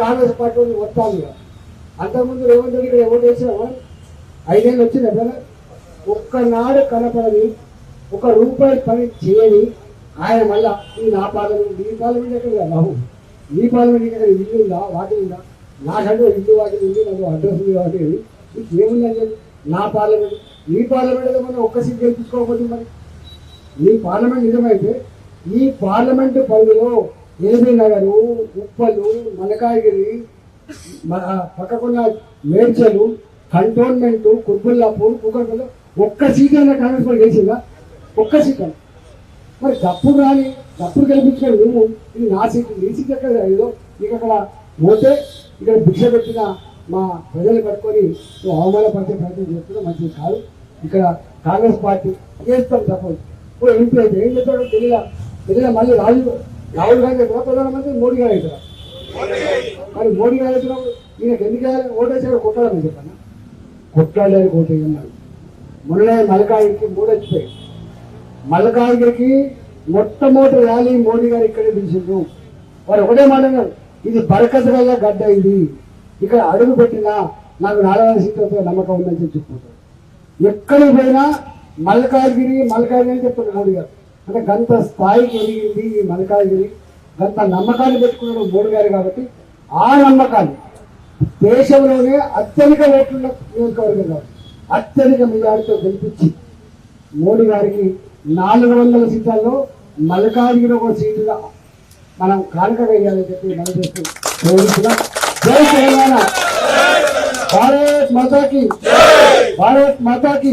Congress party వాళ్ళు వస్తాను ఇక. అంతకుముందు రేవంత్ రెడ్డి ఇక్కడ ఓటు చేసినా ఐదేళ్ళు వచ్చింది ఎప్పుడైనా ఒక్కనాడు కనపడని ఒక రూపాయి పని చేయని ఆయన మళ్ళా ఈ నా పార్లమెంట్ ఈ పార్లమెంట్ ఎక్కడ బాబు ఈ పార్లమెంట్ ఇక్కడ ఇల్లు ఉందా? వాటి ఉందా? నాకంటూ ఇల్లు వాటి ఉంది నాకు అడ్రస్ ఉంది వాటి ఉంది మీకు ఏముందని చెప్పి నా పార్లమెంట్ ఈ పార్లమెంట్లో మనం ఒక్క సీట్ గెలిపించుకోకపోతే మరి? ఈ పార్లమెంట్ నిజమైతే ఈ పార్లమెంటు పరిధిలో ఏబీ నగరు ఉప్పలు మలకాయగిరి పక్కకున్న మేడ్చలు కంటోన్మెంట్ కుర్బుల్లాపూర్ కుక్కర్పల్లి ఒక్క సీట్ అయినా కాంగ్రెస్ పార్టీ గెలిచిందా? ఒక్క సీట్ మరి తప్పుడు రాని గప్పుడు గెలిపించుకొని మేము ఇది నా సీట్ నీ సీట్ ఎక్కడ? ఏదో నీకు అక్కడ పోతే ఇక్కడ భిక్ష పెట్టిన మా ప్రజలు పట్టుకొని అవమానపరిచే ప్రయత్నం చేస్తున్నా మంచిది కాదు. ఇక్కడ కాంగ్రెస్ పార్టీ చేస్తాం సపోజ్ ఇప్పుడు ఎంపీ అయితే ఏం చేస్తాడు తెలియదా తెలియదా మళ్ళీ రాజు రాహుల్ గాంధీ ప్రధానమంత్రి మోడీ గారు అవుతారా మరి మోడీ గారు అవుతున్నప్పుడు ఈయనకి ఎందుకు? ఓటేసాడు కొట్టాలని చెప్పాను? కొట్టాలని ఓటేయన్నాడు మొన్ననే మలకాయికి మూడు వచ్చిపోయి మల్లకాగిరికి మొట్టమొదటి ర్యాలీ మోడీ గారు ఇక్కడే పిలిచిండ్రు. వారు ఒకటే మాట ఇది బరకత వల్ల గడ్డ ఇది. ఇక్కడ అడుగు పెట్టినా నాకు నాలుగు సీట్లతో నమ్మకం ఉందని చెప్పి చెప్పుకుంటారు ఎక్కడికి పోయినా మల్కాగిరి మల్కాగిరి అని చెప్తున్నారు మోడీ గారు. అంటే గంత స్థాయికి ఎదిగింది ఈ మల్కాగిరి గంత నమ్మకాన్ని పెట్టుకున్నాడు మోడీ గారు కాబట్టి ఆ నమ్మకాన్ని దేశంలోనే అత్యధిక ఓట్లున్న నియోజకవర్గం కాబట్టి అత్యధిక మెజారిటీతో గెలిపించి మోడీ గారికి నాలుగు వందల సీట్లలో మల్కాజ్గిరి ఒక సీటుగా మనం కానుక వేయాలని చెప్పి మనం చేస్తూ కోరుతున్నాం. జై తెలంగాణ! భారత్ మాతాకి! భారత్ మాతాకి!